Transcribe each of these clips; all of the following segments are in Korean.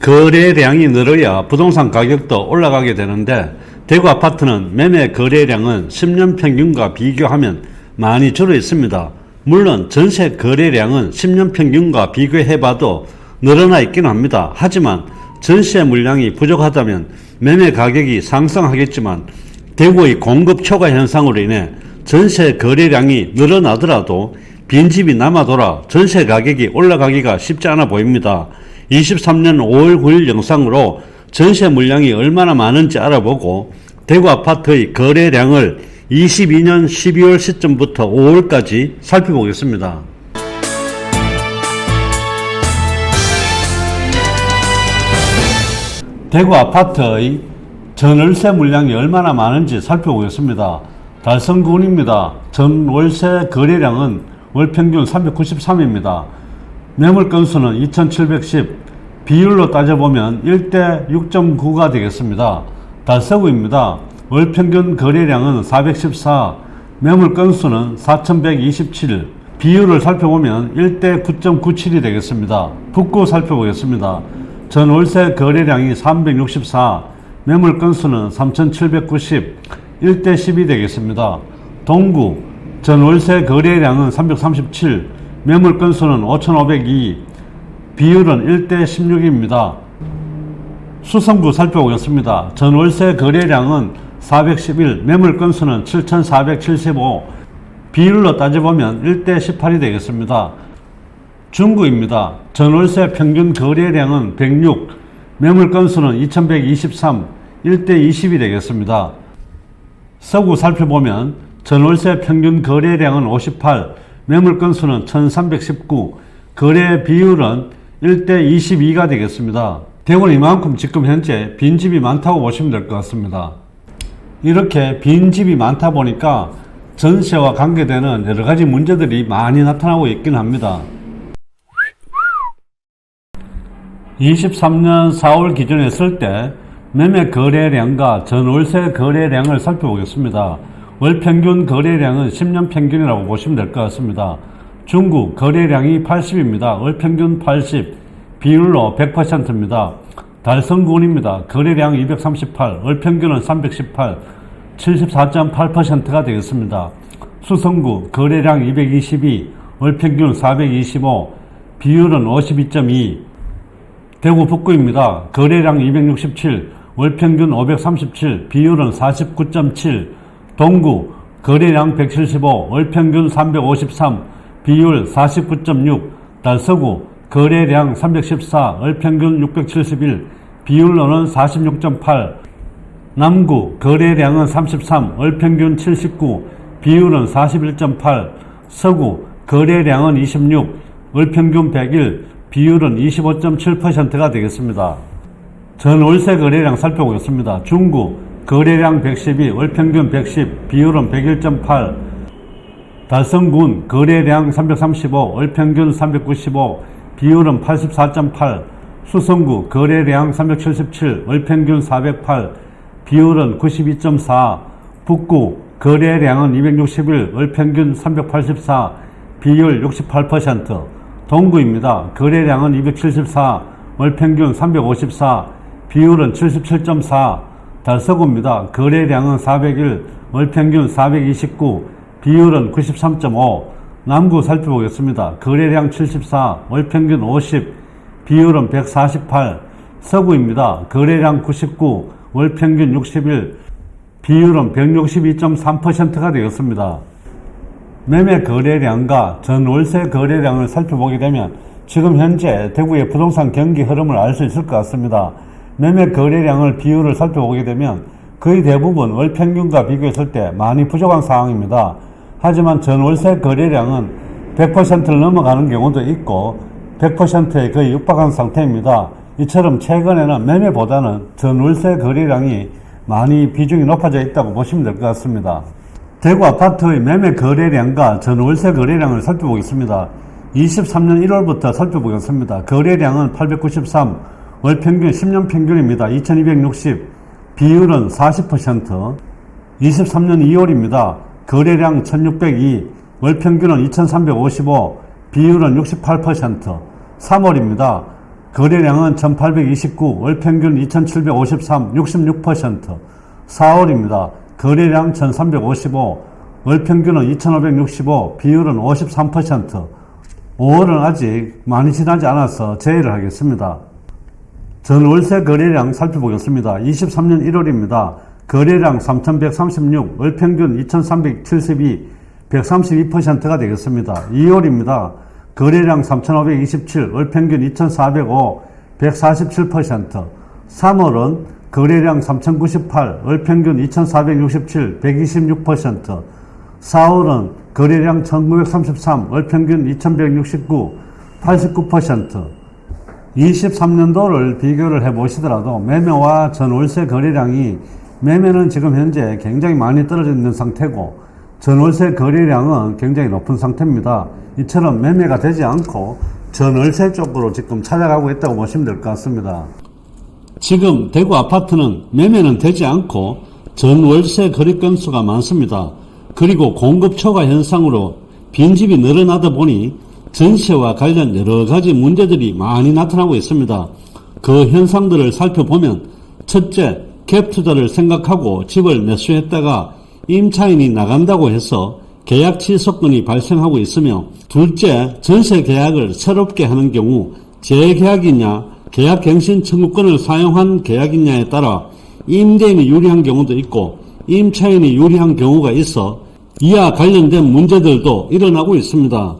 거래량이 늘어야 부동산 가격도 올라가게 되는데 대구 아파트는 매매 거래량은 10년 평균과 비교하면 많이 줄어 있습니다. 물론 전세 거래량은 10년 평균과 비교해봐도 늘어나 있긴 합니다. 하지만 전세 물량이 부족하다면 매매 가격이 상승하겠지만 대구의 공급 초과 현상으로 인해 전세 거래량이 늘어나더라도 빈집이 남아돌아 전세 가격이 올라가기가 쉽지 않아 보입니다. 23년 5월 9일 영상으로 전세 물량이 얼마나 많은지 알아보고 대구 아파트의 거래량을 22년 12월 시점부터 5월까지 살펴보겠습니다. 대구 아파트의 전월세 물량이 얼마나 많은지 살펴보겠습니다. 달성군입니다. 전월세 거래량은 월 평균 393입니다. 매물 건수는 2710, 비율로 따져보면 1대 6.9가 되겠습니다. 달서구입니다. 월 평균 거래량은 414, 매물 건수는 4127, 비율을 살펴보면 1대 9.97이 되겠습니다. 북구 살펴보겠습니다. 전 월세 거래량이 364, 매물 건수는 3790, 1대 10이 되겠습니다. 동구, 전 월세 거래량은 337, 매물 건수는 5502, 비율은 1대 16입니다. 수성구 살펴보겠습니다. 전 월세 거래량은 411, 매물 건수는 7475, 비율로 따져보면 1대 18이 되겠습니다. 중구입니다. 전월세 평균 거래량은 106, 매물 건수는 2123, 1대 20이 되겠습니다. 서구 살펴보면 전월세 평균 거래량은 58, 매물 건수는 1319, 거래 비율은 1대 22가 되겠습니다. 대구는 이만큼 지금 현재 빈집이 많다고 보시면 될 것 같습니다. 이렇게 빈집이 많다 보니까 전세와 관계되는 여러 가지 문제들이 많이 나타나고 있긴 합니다. 23년 4월 기준에 했을 때 매매 거래량과 전월세 거래량을 살펴보겠습니다. 월 평균 거래량은 10년 평균이라고 보시면 될 것 같습니다. 중국 거래량이 80입니다. 월 평균 80, 비율로 100%입니다. 달성군입니다. 거래량 238, 월 평균은 318, 74.8%가 되겠습니다. 수성구 거래량 222, 월 평균 425, 비율은 52.2, 대구 북구입니다. 거래량 267, 월 평균 537, 비율은 49.7. 동구 거래량 175, 월 평균 353, 비율 49.6. 달서구 거래량 314, 월 평균 671, 비율로는 46.8. 남구 거래량은 33, 월 평균 79, 비율은 41.8. 서구 거래량은 26, 월 평균 101, 비율은 25.7%가 되겠습니다. 전 월세 거래량 살펴보겠습니다. 중구 거래량 112, 월평균 110, 비율은 101.8. 달성군 거래량 335, 월평균 395, 비율은 84.8. 수성구 거래량 377, 월평균 408, 비율은 92.4. 북구 거래량은 261, 월평균 384, 비율 68%. 동구입니다. 거래량은 274, 월평균 354, 비율은 77.4. 달서구입니다. 거래량은 401, 월평균 429, 비율은 93.5. 남구 살펴보겠습니다. 거래량 74, 월평균 50, 비율은 148. 서구입니다. 거래량 99, 월평균 61, 비율은 162.3%가 되었습니다. 매매 거래량과 전월세 거래량을 살펴보게 되면 지금 현재 대구의 부동산 경기 흐름을 알 수 있을 것 같습니다. 매매 거래량을 비율을 살펴보게 되면 거의 대부분 월 평균과 비교했을 때 많이 부족한 상황입니다. 하지만 전월세 거래량은 100%를 넘어가는 경우도 있고 100%에 거의 육박한 상태입니다. 이처럼 최근에는 매매보다는 전월세 거래량이 많이 비중이 높아져 있다고 보시면 될 것 같습니다. 대구 아파트의 매매 거래량과 전월세 거래량을 살펴보겠습니다. 23년 1월부터 살펴보겠습니다. 거래량은 893, 월 평균 10년 평균입니다. 2260, 비율은 40%. 23년 2월입니다. 거래량 1602, 월 평균은 2355, 비율은 68%. 3월입니다. 거래량은 1829, 월 평균 2753, 66%. 4월입니다. 거래량 1355, 월 평균은 2565, 비율은 53%. 5월은 아직 많이 지나지 않아서 제외를 하겠습니다. 전 월세 거래량 살펴보겠습니다. 23년 1월입니다. 거래량 3,136, 월평균 2,372, 132%가 되겠습니다. 2월입니다. 거래량 3,527, 월평균 2,405, 147%. 3월은 거래량 3,098, 월평균 2,467, 126%. 4월은 거래량 1,933, 월평균 2,169, 89%. 23년도를 비교를 해 보시더라도 매매와 전월세 거래량이 매매는 지금 현재 굉장히 많이 떨어져 있는 상태고 전월세 거래량은 굉장히 높은 상태입니다. 이처럼 매매가 되지 않고 전월세 쪽으로 지금 찾아가고 있다고 보시면 될 것 같습니다. 지금 대구 아파트는 매매는 되지 않고 전월세 거래 건수가 많습니다. 그리고 공급 초과 현상으로 빈집이 늘어나다 보니 전세와 관련 여러 가지 문제들이 많이 나타나고 있습니다. 그 현상들을 살펴보면 첫째, 갭 투자를 생각하고 집을 매수했다가 임차인이 나간다고 해서 계약 취소건이 발생하고 있으며 둘째, 전세 계약을 새롭게 하는 경우 재계약이냐 계약 갱신 청구권을 사용한 계약이냐에 따라 임대인이 유리한 경우도 있고 임차인이 유리한 경우가 있어 이와 관련된 문제들도 일어나고 있습니다.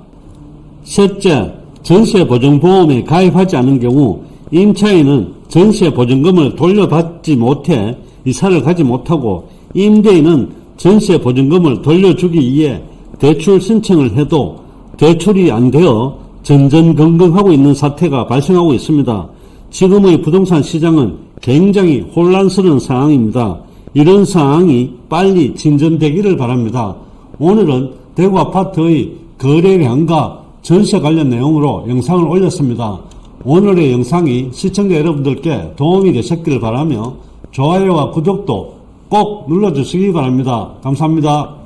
셋째, 전세 보증보험에 가입하지 않은 경우 임차인은 전세 보증금을 돌려받지 못해 이사를 가지 못하고 임대인은 전세 보증금을 돌려주기 위해 대출 신청을 해도 대출이 안 되어 전전긍긍하고 있는 사태가 발생하고 있습니다. 지금의 부동산 시장은 굉장히 혼란스러운 상황입니다. 이런 상황이 빨리 진전되기를 바랍니다. 오늘은 대구 아파트의 거래량과 전세 관련 내용으로 영상을 올렸습니다. 오늘의 영상이 시청자 여러분들께 도움이 되셨기를 바라며 좋아요와 구독도 꼭 눌러주시기 바랍니다. 감사합니다.